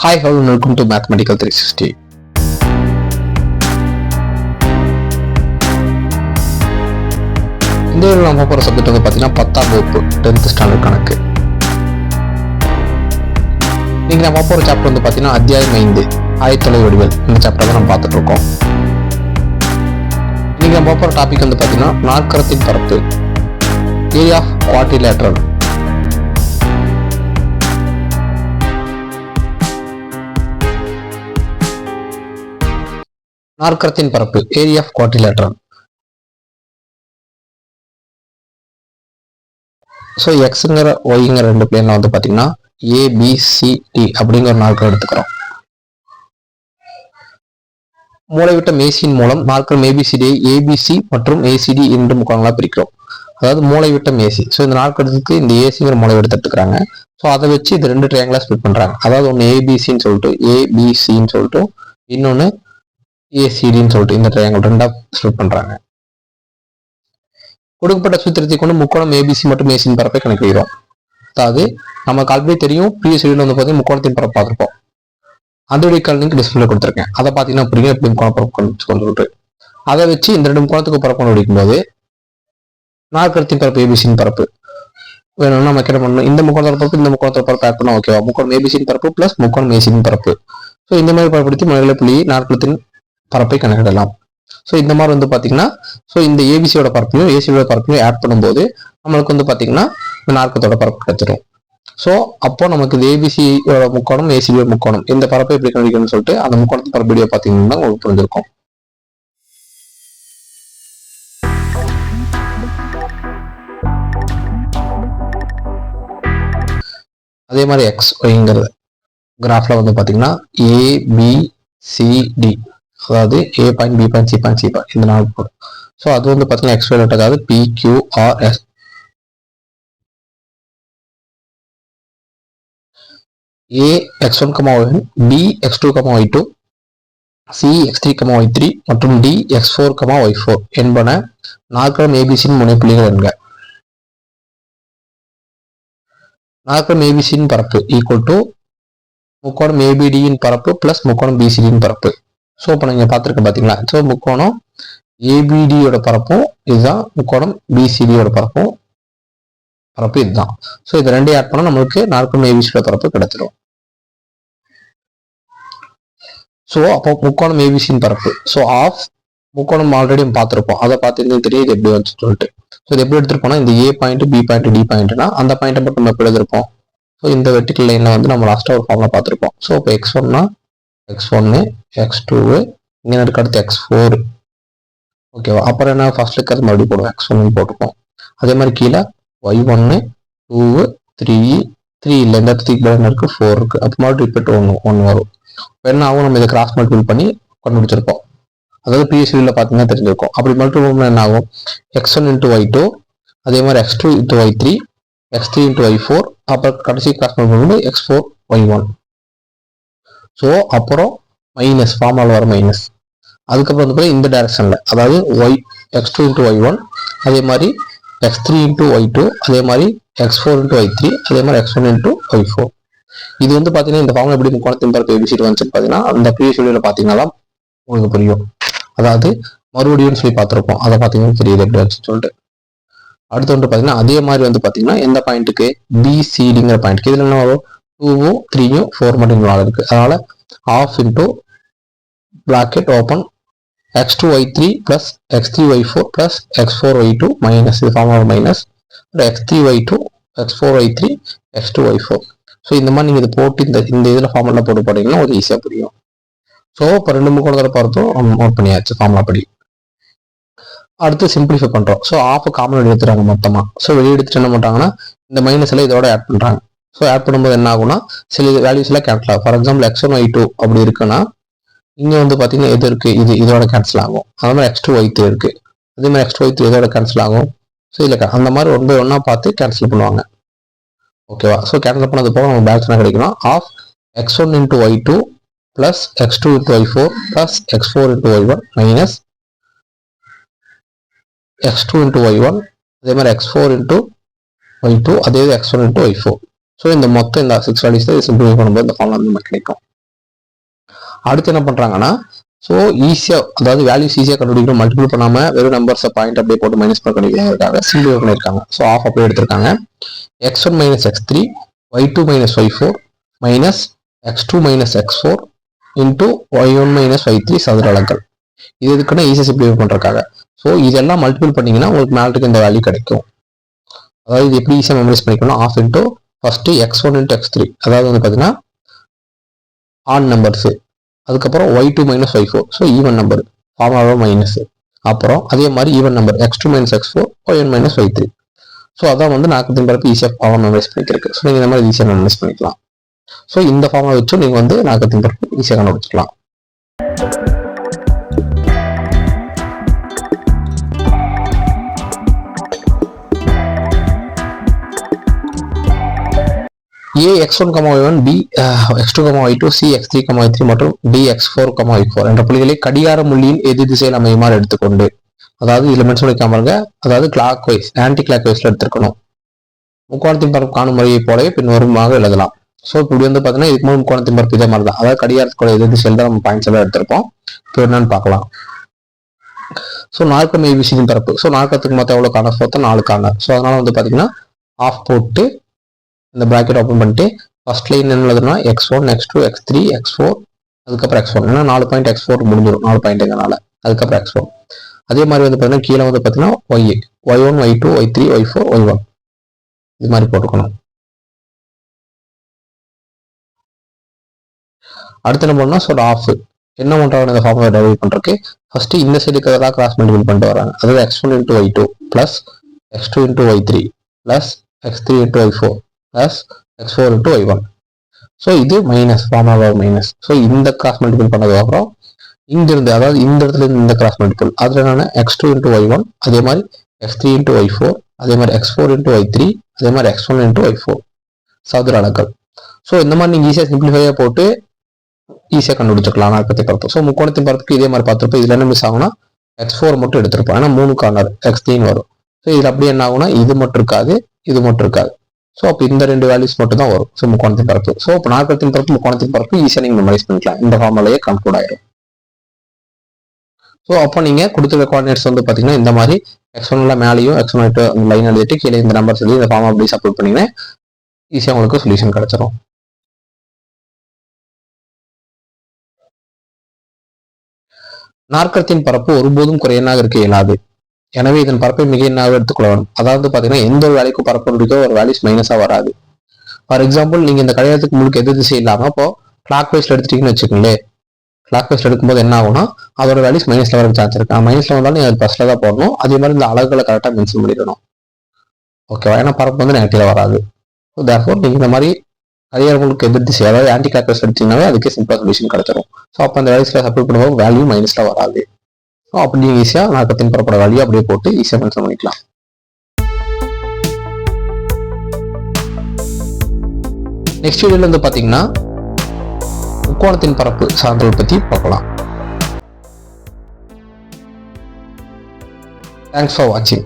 Hi hello welcome to mathematical three sixty இந்த வீடியோவில் நம்ம போகிற சப்ஜெக்ட் வந்து பார்த்தீங்கன்னா பத்தாம் வகுப்பு டென்த் ஸ்டாண்டர்ட் கணக்கு. நீங்கள் நம்ம போகிற சாப்டர் வந்து பார்த்தீங்கன்னா அத்தியாயம் ஐந்து ஆயத்தொலை வடிவல். இந்த சாப்டர் தான் நம்ம பார்த்துட்டு இருக்கோம். நீங்கள் நம்ம போகிற டாபிக் வந்து பார்த்தீங்கன்னா நாற்கரத்தின் பரப்பு ஏரியா ஆஃப் குவாட்ரிலேட்ரல் நாற்கரத்தின் பரப்பு ஏரியா ஆஃப் குவாட்ரிலேட்ரல் ஸோ எக்ஸுங்கிற ஒய்ங்கிற ரெண்டு பிளேனில் வந்து பார்த்தீங்கன்னா ஏபிசிடி அப்படிங்கிற ஒரு நாற்கரம் எடுத்துக்கிறோம். மூளைவிட்ட மேசியின் மூலம் நாற்கரம் ஏபிசிடி ஏபிசி மற்றும் ஏசிடி இரண்டு முக்கோணங்களா பிரிக்கிறோம். அதாவது மூளைவிட்டம் மேசி. ஸோ இந்த நாற்கரத்துக்கு இந்த ஏசிங்கிற மூளை எடுத்து எடுத்துக்கிறாங்க. ஸோ அதை வச்சு இது ரெண்டு ட்ரையாங்கிளாக ஸ்பிட் பண்ணுறாங்க அதாவது ஒன்று ஏபிசின்னு சொல்லிட்டு ஏபிசின்னு சொல்லிட்டு இன்னொன்று ஏசிடின்னு சொல்லிட்டு இந்த ட்ரையாங்கிள் ரெண்டா ஸ்ப்ளிட் பண்றாங்க. கொடுக்கப்பட்ட சூத்திரத்தை கொண்டு முக்கோணம் ஏபிசி மற்றும் ஏசியின் பரப்பை கணக்கிடுகிறோம். அதாவது நமக்கு ஆல்ரெடி தெரியும் ப்ரீவியஸ் வந்து பார்த்தீங்கன்னா முக்கோணத்தின் பரப்பு பார்த்துருப்போம். அந்த கால் லிங்க் டிஸ்பிளே கொடுத்துருக்கேன். அதை பார்த்தீங்கன்னா புரியும் எப்படி முக்கோண பரப்பு கொண்டு சொல்லிட்டு அதை வச்சு இந்த ரெண்டு முக்கோணத்துக்கு பரப்பு கண்டுபிடிக்கும்போது நாற்கரத்தின் பரப்பு ஏபிசியின் பரப்பு. வேணும்னா நம்ம என்ன பண்ணணும்? இந்த முக்கோணத்தோட பரப்பு இந்த முக்கோணத்தோட பரப்பு ஆட் பண்ணா ஓகேவா முக்கோணம் ஏபிசியின் பரப்பு பிளஸ் முக்கோணம் ஏசியின் பரப்பு. ஸோ இந்த மாதிரி பயன்படுத்தி மனித புள்ளி நாற்கரத்தின் பரப்பை கணக்கிடலாம். ஸோ இந்த மாதிரி வந்து பார்த்தீங்கன்னா ஸோ இந்த ஏபிசியோட பரப்பையும் ஏசியோட பரப்பையும் ஆட் பண்ணும்போது நம்மளுக்கு வந்து பார்த்தீங்கன்னா இந்த நாற்கத்தோட பரப்பு கிடைச்சிடும் ஸோ அப்போ நமக்கு இந்த ஏபிசியோட முக்கோணம் ஏசிபியோட முக்கோணம் இந்த பரப்பை எப்படி கணிக்கணும்னு சொல்லிட்டு அந்த முக்கோணத்து பரப்பு வீடியோ பார்த்தீங்கன்னா உங்களுக்கு புரிஞ்சிருக்கும். அதே மாதிரி எக்ஸ் ஒய்ங்கிறது கிராஃபில் வந்து பார்த்தீங்கன்னா ஏபிசிடி அதாவது A point B point C point C point இந்த நாலு கோடு ஸோ அது வந்து பார்த்தீங்கன்னா எக்ஸ் அதாவது P Q R S A X one comma one B X two comma Y two C X three comma Y three மற்றும் D X four comma Y four என்பன நாற்கரம் ஏபிசியின் முனைப்புள்ளிகள் என்க. நாற்கரம் ஏபிசியின் பரப்பு ஈக்குவல் டு முக்கோணம் ஏபிடியின் பரப்பு பிளஸ் முக்கோணம் பிசிடியின் பரப்பு. ஸோ இப்போ நீங்கள் பார்த்துருக்க பார்த்தீங்களா ஸோ முக்கோணம் ஏபிடியோட பரப்பும் இதுதான். முக்கோணம் பிசிடியோட பரப்பும். பரப்பு இதுதான். ஸோ இது ரெண்டையும் ஆட் பண்ணால் நம்மளுக்கு நாற்கரம் ஏபிசியோட பரப்பு கிடைச்சிடும் ஸோ அப்போ முக்கோணம் ஏபிசியின் பரப்பு. ஸோ ஆஃப் முக்கோணம் ஆல்ரெடி பார்த்துருப்போம். அதை பார்த்து தெரியும் இது எப்படி வந்து சொல்லிட்டு. ஸோ இது எப்படி எடுத்துருப்போம்னா இந்த A point B point D பாயிண்ட்னா அந்த பாயிண்ட்டை மட்டும் நம்ம எப்படி எடுத்திருப்போம்? ஸோ இந்த வெர்டிக்கல் லைனில் வந்து நம்ம லாஸ்ட்டாக ஒரு ஃபார்மில் பார்த்துருப்போம். ஸோ இப்போ எக்ஸ் ஒன்னா எக்ஸ் ஒன்று எக்ஸ் டூவு இங்கே இருக்க அடுத்து எக்ஸ் ஃபோர் ஓகேவா அப்புறம் என்ன ஃபர்ஸ்ட் இருக்கிறது மறுபடியும் போடுவோம் எக்ஸ் ஒன்னு போட்டுப்போம். அதே மாதிரி கீழே ஒய் ஒன்று டூ த்ரீ த்ரீ இல்லை இந்த இடத்துக்கு பதில் இருக்குது ஃபோர் இருக்குது அப்போ மறுபடியும் ரிப்பீட் ஒன்று ஒன்று வரும். இப்போ என்ன ஆகும் நம்ம இதை கிராஸ் மல்டிபிள் பண்ணி கண்டுபிடிச்சிருப்போம். அதாவது பிஎஸ்சியில் பார்த்தீங்கன்னா தெரிஞ்சிருக்கும். அப்படி மல்டிபிள் என்ன ஆகும்? X one into Y two அதே மாதிரி X two into Y three X three into Y four அப்புறம் கடைசி cross multiple X four Y one so அப்புறம் மைனஸ் ஃபார்மால் வர மைனஸ் அதுக்கப்புறம் வந்து இந்த டைரக்ஷனில் அதாவது Y X two into Y one அதே மாதிரி X three into Y two அதே மாதிரி X four into Y three அதே மாதிரி X one into Y four இது வந்து பார்த்தீங்கன்னா இந்த ஃபார்மில் எப்படி முக்கோணத்தின் பரப்பு ஏபிசிடி வந்துச்சுன்னு பார்த்தீங்கன்னா அந்த ப்ரீவியஸ் வீடியோவில் பார்த்தீங்கன்னா உங்களுக்கு புரியும். அதாவது மறுபடியும் சொல்லி பார்த்துருப்போம். அதை பார்த்தீங்கன்னா தெரியுது எப்படி வந்துச்சுன்னு சொல்லிட்டு. அடுத்து வந்து பார்த்தீங்கன்னா அதே மாதிரி வந்து பார்த்தீங்கன்னா எந்த பாயிண்ட்டுக்கு பிசிடிங்கிற பாயிண்ட்டுக்கு இதில் என்ன வரும்? டூவும் த்ரீயும் ஃபோர் மட்டும் நாலு இருக்கு. அதனால half into bracket open X two Y three plus X three Y four plus X four Y two minus இது form of minus X three Y two X four Y three X two Y four so இந்த மாதிரி நீங்கள் இது போட்டு இந்த இந்த இதில் formula போட்டு போட்டிங்கன்னா உங்களுக்கு ஈஸியாக புரியும். ஸோ இப்போ ரெண்டு மூணு முக்கோணத்தில் பார்த்தோம் நோட் பண்ணியாச்சு ஃபார்முலா படி அடுத்து சிம்பிளிஃபை பண்ணுறோம் ஸோ ஆஃப் காமன் எடுத்துறாங்க மொத்தமாக ஸோ வெளியே எடுத்துட்டு என்ன பண்ணுறாங்கன்னா இந்த மைனஸில் இதோட ஆட் பண்ணுறாங்க ஸோ ஆட் பண்ணும்போது என்ன ஆகும்னா சில வேல்யூஸ் எல்லாம் கேன்சல் ஆகும். For example X one Y two அப்படி இருக்குன்னா இங்கே வந்து பார்த்தீங்கன்னா எது இருக்குது இது இதோட கேன்சல் ஆகும். அதே மாதிரி எக்ஸ் டூ ஒய் த்ரீ இருக்குது அதே மாதிரி எக்ஸ் டூ ஒய் த்ரீ இதோட கேன்சல் ஆகும். ஸோ இல்லை அந்த மாதிரி ஒன் பை ஒன்னாக பார்த்து கேன்சல் பண்ணுவாங்க. ஓகேவா ஸோ கேன்சல் பண்ணது போக நம்ம பேலன்ஸ் என்ன கிடைக்கணும் half X one into Y two plus X two into Y four plus X four into Y one minus X two into Y one அதே மாதிரி X four into Y two அதே X one into Y four so இந்த மொத்தம் இந்த six values simplify பண்ணும்போது இந்த formula நம்ம கிடைக்கும். அடுத்து என்ன பண்ணுறாங்கன்னா ஸோ ஈஸியாக அதாவது வேல்யூஸ் ஈஸியாக கண்டுபிடிக்கணும் மல்டிபிள் பண்ணாமல் வெறும் நம்பர்ஸை பாயிண்ட் அப்படியே போட்டு மைனஸ் பண்ண பண்ணிருக்காங்க சிம்பிள் பண்ணியிருக்காங்க. ஸோ ஆஃப் அப்படியே எடுத்திருக்காங்க. X one minus X three Y two minus Y four minus X two minus X four into Y one minus Y three சதுர அளங்கள் இது எதுக்குன்னா ஈஸியாக சிம்பிளிஃபை பண்றதுக்காக. ஸோ இதெல்லாம் மல்டிபிள் பண்ணீங்கன்னா உங்களுக்கு மேலுக்கு இந்த வேல்யூ கிடைக்கும். அதாவது இது எப்படி ஈஸியாக மெமரைஸ் பண்ணிக்கணும்? Half into first X one into X three அதாவது வந்து பார்த்தீங்கன்னா ஆன் நம்பர்ஸு அதுக்கப்புறம் Y two minus Y four so even number ஃபார்மாவோ minus அப்புறம் அதே மாதிரி even number X two minus X four Y one minus Y three so அதான் வந்து நாற்பத்தி பரப்பு ஈஸியாக ஃபார்ம் மெமரைஸ் பண்ணிக்கிறதுக்கு. ஸோ நீங்கள் இந்த மாதிரி ஈஸியாக மெமரைஸ் பண்ணிக்கலாம். ஸோ இந்த ஃபார்மை வச்சும் நீங்கள் வந்து நாற்பத்தி பரப்பு ஈஸியாக கண்டுபிடிச்சிக்கலாம். A X one comma Y one B X two comma Y two C X three comma Y three மற்றும் D X four comma Y four என்ற புள்ளிகளை கடிகார முள்ளியின் எதிர் திசையில் அமையுமாறு எடுத்துக்கொண்டு அதாவது இதுல மென்ஷன் வைக்காம அதாவது கிளாக் வைஸ் ஆன்டி கிளாக் வைஸ்ல எடுத்துருக்கணும். முக்கோணத்தின் பரப்பு காணும் முறையை போலவே பின்வருமாக எழுதலாம். ஸோ இப்படி வந்து பார்த்தீங்கன்னா இதுக்கு முன் முக்கோணத்தின் பரப்பு இதே மாதிரி தான் அதாவது கடிகாரத்துக்குள்ள எதிர் திசையில் தான் நம்ம பாயிண்ட்ஸ் எல்லாம் எடுத்திருப்போம். இப்போ என்னன்னு பார்க்கலாம். ஸோ நாற்கம் ஏபிசியின் பரப்பு. ஸோ நாற்கத்துக்கு மொத்தம் எவ்வளோ கார்னர் பார்த்தா நாலு கார்னர் ஸோ அதனால வந்து பார்த்தீங்கன்னா ஆஃப் போட்டு இந்த ப்ராக்கெட் ஓப்பன் பண்ணிட்டு ஃபர்ஸ்ட் லைன் என்ன எழுதுனா X one X two X three X four அதுக்கப்புறம் எக்ஸ் ஒன் ஏன்னா நாலு பாயிண்ட் எக்ஸ் ஃபோர் முடிஞ்சிடும் நாலு பாயிண்ட்னால அதுக்கப்புறம் எக்ஸ் ஒன் அதே மாதிரி வந்து பார்த்தீங்கன்னா கீழே வந்து பார்த்தீங்கன்னா Y Y one Y two Y three Y four Y one இது மாதிரி போட்டுக்கணும். அடுத்து என்ன பண்ணா ஸோ ஆஃப் என்ன பண்ணுறாங்க இந்த ஃபார்முலா டெவலப் பண்ணுறதுக்கு ஃபர்ஸ்ட் இந்த சைடு இருக்கிறதா கிராஸ் மல்டிபிள் பண்ணிட்டு வராங்க. அதாவது X one into Y two plus X two into Y three plus X three into Y four plus X four into Y one so இது மைனஸ் ஃபார்முலா மைனஸ் ஸோ இந்த cross multiple பண்ணதுக்கப்புறம் இங்கிருந்து அதாவது இந்த இடத்துல இருந்து இந்த கிராஸ் மல்டிபிள் அதில் என்னென்ன X two into Y one அதே மாதிரி X three into Y four அதே மாதிரி X four into Y three அதே மாதிரி X one into Y four சதுர அலங்கள் ஸோ இந்த மாதிரி நீங்கள் ஈஸியாக சிம்பிளிஃபையாக போட்டு ஈஸியாக கண்டுபிடிச்சிக்கலாம் நாற்பத்தி பரப்பு ஸோ முக்கோணத்தின் பரப்புக்கு இதே மாதிரி பார்த்துருப்போம். இதில் என்ன மிஸ் ஆகும்னா எக்ஸ் ஃபோர் மட்டும் எடுத்திருப்போம். ஏன்னா மூணு கார்னர் எக்ஸ் த்ரீன்னு வரும். ஸோ இதில் அப்படியே என்ன ஆகும்னா இது மட்டும் இருக்காது இது மட்டும் இருக்காது. ஸோ அப்போ இந்த ரெண்டு வேல்யூஸ் மட்டும் தான் வரும். ஸோ முக்கோணத்தின் பரப்பு. ஸோ இப்போ நாற்பத்தின் பரப்பு முக்கோணத்தின் பரப்பு ஈஸியாக நீங்கள் மெமரைஸ் பண்ணிக்கலாம். இந்த ஃபார்முலையே கன்க்ளூட் ஆயிடும் ஸோ அப்போ நீங்கள் கொடுத்துருக்க கோஆர்டினேட்ஸ் வந்து பார்த்தீங்கன்னா இந்த மாதிரி எக்ஸ் ஒன்ல மேலேயும் எக்ஸ் ஒன் லைன் எழுதிட்டு கீழே இந்த நம்பர் சொல்லி இந்த ஃபார்ம் அப்படி சப்மிட் பண்ணிங்கன்னா ஈஸியாக உங்களுக்கு சொல்யூஷன் கிடைச்சிரும். நாற்கரத்தின் பரப்பு ஒருபோதும் குறையனாக இருக்க இயலாது. எனவே இதன் பரப்பை மிக எண்ணாக எடுத்துக்கொள்ள அதாவது பார்த்தீங்கன்னா எந்த ஒரு வேலைக்கும் பரப்பு இருக்கோ ஒரு வேல்யூஸ் மைனஸாக வராது. ஃபார் எக்ஸாம்பிள் நீங்கள் இந்த கடிகாரத்துக்கு முழுக்க எதிர் திசை இல்லாமல் இப்போ கிளாக் வைஸ்ல எடுத்துட்டீங்கன்னு வச்சுக்கோங்களேன். கிளாக் வைஸ்ல எடுக்கும்போது என்ன ஆகும்னா அதோட வேல்யூஸ் மைனஸ்ல வர சான்ஸ் இருக்கு. மைனஸ்ல வந்தாலும் நீங்கள் அது ஃபர்ஸ்ட்ல தான் போடணும். அதே மாதிரி இந்த அளவுகளை கரெக்டாக மென்ஷன் பண்ணிடணும். ஓகேவா ஏன்னா பரப்பு வந்து நெகட்டிவ்ல வராது. ஸோ தேர்ஃபோர் நீங்கள் இந்த மாதிரி கடிகாரங்களுக்கு எதிர் திசை அதாவது ஆன்டி கிளாக் வைஸ் எடுத்தீங்கன்னாவே அதுக்கே சிம்பிளாக சொல்யூஷன் கிடைச்சிடும் ஸோ அப்போ அந்த வேல்யூஸ்ல சப்போர்ட் பண்ணும்போது வேல்யூ மைனஸ்ல வராது. அப்படி நீங்கள் ஈஸியாக நாக்கத்தின் புறப்பட வேல்யூ அப்படியே போட்டு ஈஸியாக மென்ஷன் பண்ணிக்கலாம். நெக்ஸ்ட் வீடியோவில் வந்து பார்த்தீங்கன்னா முக்கோணத்தின் பரப்பு சான்றுகள் பற்றி பார்க்கலாம். தேங்க்ஸ் ஃபார் வாட்சிங்